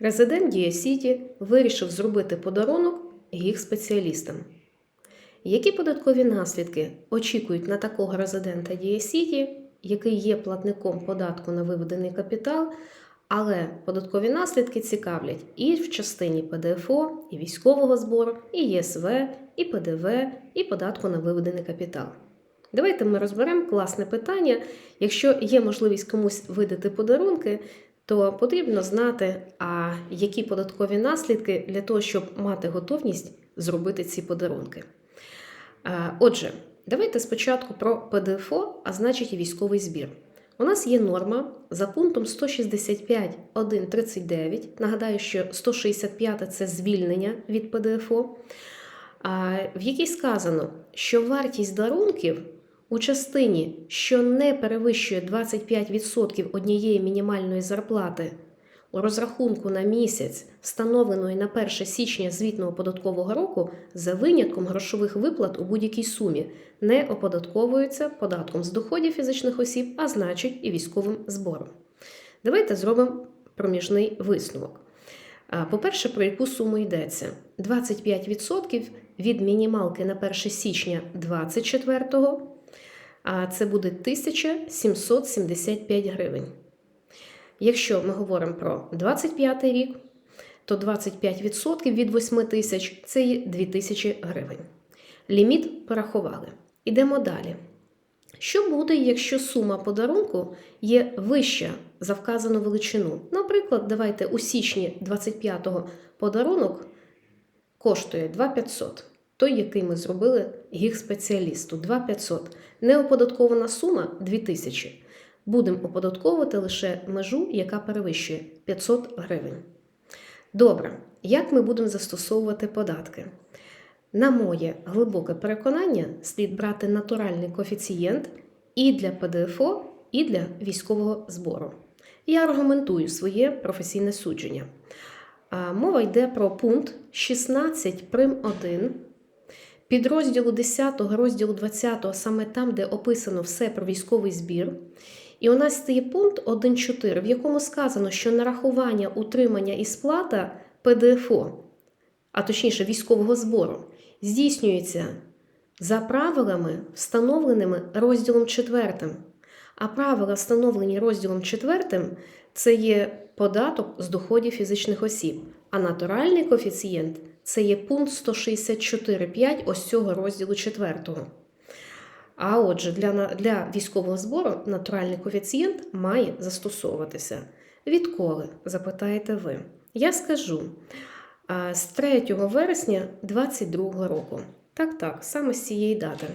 Резидент Дія Сіті вирішив зробити подарунок їх спеціалістам. Які податкові наслідки очікують на такого резидента Дія Сіті, який є платником податку на виведений капітал, але податкові наслідки цікавлять і в частині ПДФО, і військового збору, і ЄСВ, і ПДВ, і податку на виведений капітал. Давайте ми розберемо класне питання. Якщо є можливість комусь видати подарунки, то потрібно знати, а які податкові наслідки для того, щоб мати готовність зробити ці подарунки. Отже, давайте спочатку про ПДФО, а значить військовий збір. У нас є норма за пунктом 165.1.39. Нагадаю, що 165 це звільнення від ПДФО, в якій сказано, що вартість дарунків у частині, що не перевищує 25% однієї мінімальної зарплати у розрахунку на місяць, встановленої на 1 січня звітного податкового року, за винятком грошових виплат у будь-якій сумі, не оподатковуються податком з доходів фізичних осіб, а значить і військовим збором. Давайте зробимо проміжний висновок. По-перше, про яку суму йдеться? 25% від мінімалки на 1 січня 2024 а це буде 1775 гривень. Якщо ми говоримо про 25 рік, то 25% від 8 тисяч це є 2000 гривень. Ліміт порахували. Ідемо далі. Що буде, якщо сума подарунку є вища за вказану величину? Наприклад, давайте у січні 25-го подарунок коштує 2500 той, який ми зробили гіг-спеціалісту 2500. Неоподаткована сума 2000. Будемо оподатковувати лише межу, яка перевищує 500 гривень. Добре, як ми будемо застосовувати податки? На моє глибоке переконання, слід брати натуральний коефіцієнт і для ПДФО, і для військового збору. Я аргументую своє професійне судження. Мова йде про пункт 16 прим 1 підрозділу 10, розділу 20, саме там, де описано все про військовий збір. І у нас є пункт 1.4, в якому сказано, що нарахування, утримання і сплата ПДФО, а точніше військового збору, здійснюється за правилами, встановленими розділом 4. А правила, встановлені розділом 4, це є податок з доходів фізичних осіб, а натуральний коефіцієнт це є пункт 164.5 ось цього розділу 4. А отже, для, для військового збору натуральний коефіцієнт має застосовуватися. Відколи? запитаєте ви. Я скажу з 3 вересня 2022 року. Так, так, саме з цієї дати.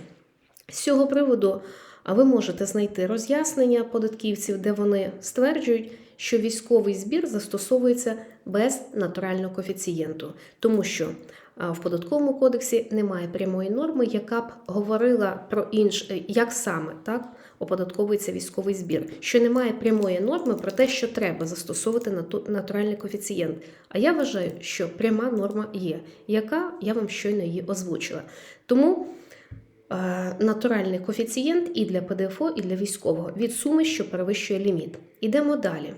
З цього приводу ви можете знайти роз'яснення податківців, де вони стверджують, що військовий збір застосовується без натурального коефіцієнту, тому що в податковому кодексі немає прямої норми, яка б говорила про інш, як саме так оподатковується військовий збір. Що немає прямої норми про те, що треба застосовувати натуральний коефіцієнт. А я вважаю, що пряма норма є, яка я вам щойно її озвучила. Тому. Натуральний коефіцієнт і для ПДФО, і для військового від суми, що перевищує ліміт. Ідемо далі.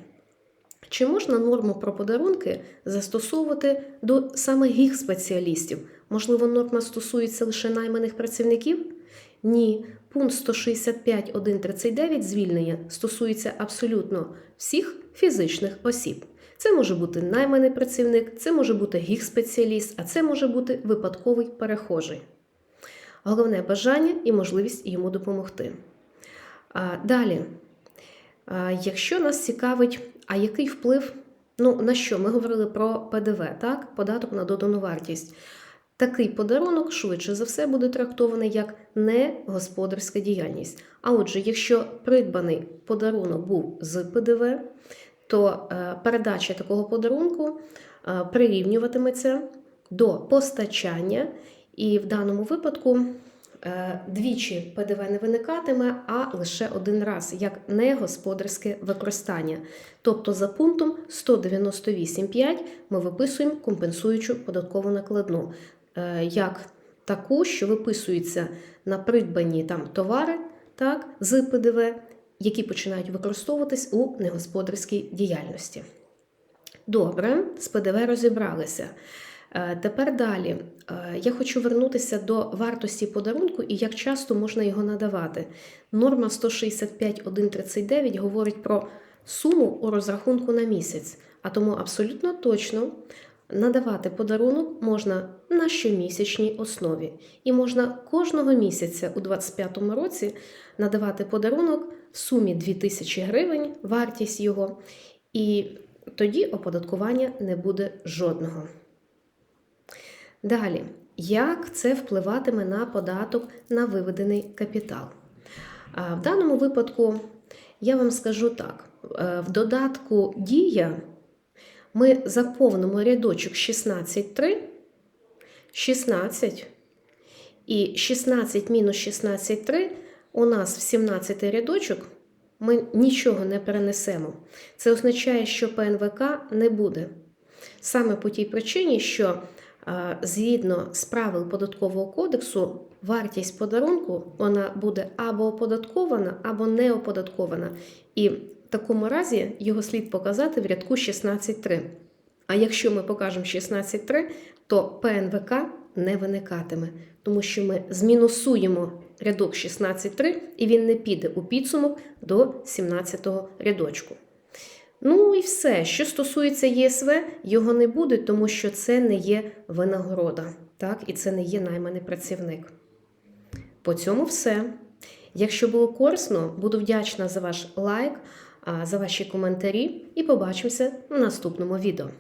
Чи можна норму про подарунки застосовувати до саме їх спеціалістів? Можливо, норма стосується лише найманих працівників? Ні. Пункт 165.139 звільнення стосується абсолютно всіх фізичних осіб. Це може бути найманий працівник, це може бути гіг-спеціаліст, а це може бути випадковий перехожий. Головне бажання і можливість йому допомогти. Далі, якщо нас цікавить, а який вплив, ну на що? Ми говорили про ПДВ, так? податок на додану вартість. Такий подарунок швидше за все буде трактований як не господарська діяльність. А отже, якщо придбаний подарунок був з ПДВ, то е, передача такого подарунку е, прирівнюватиметься до постачання, і в даному випадку двічі ПДВ не виникатиме, а лише один раз, як негосподарське використання. Тобто за пунктом 198.5 ми виписуємо компенсуючу податкову накладну, е, як таку, що виписується на придбані там товари так, з ПДВ, які починають використовуватись у негосподарській діяльності. Добре, з ПДВ розібралися. Е, Тепер далі. Е, Я хочу вернутися до вартості подарунку і як часто можна його надавати. Норма 165.139 говорить про суму у розрахунку на місяць, а тому абсолютно точно надавати подарунок можна на щомісячній основі. І можна кожного місяця у 2025 році надавати подарунок в сумі 2000 гривень, вартість його, і тоді оподаткування не буде жодного. Далі, як це впливатиме на податок на виведений капітал? В даному випадку я вам скажу так: Е, в додатку Дія ми заповнимо рядочок 16.3, 16 і 16 мінус 16.3 у нас в 17 рядочок ми нічого не перенесемо. Це означає, що ПНВК не буде. Саме по тій причині, що згідно з правил податкового кодексу, вартість подарунку вона буде або оподаткована, або не оподаткована. І в такому разі його слід показати в рядку 16.3. А якщо ми покажемо 16.3, то ПНВК не виникатиме, тому що ми змінусуємо рядок 16.3 і він не піде у підсумок до 17-го рядочку. Ну і все. Що стосується ЄСВ, його не буде, тому що це не є винагорода, так? і це не є найманий працівник. По цьому все. Якщо було корисно, буду вдячна за ваш лайк, за ваші коментарі і побачимося в наступному відео.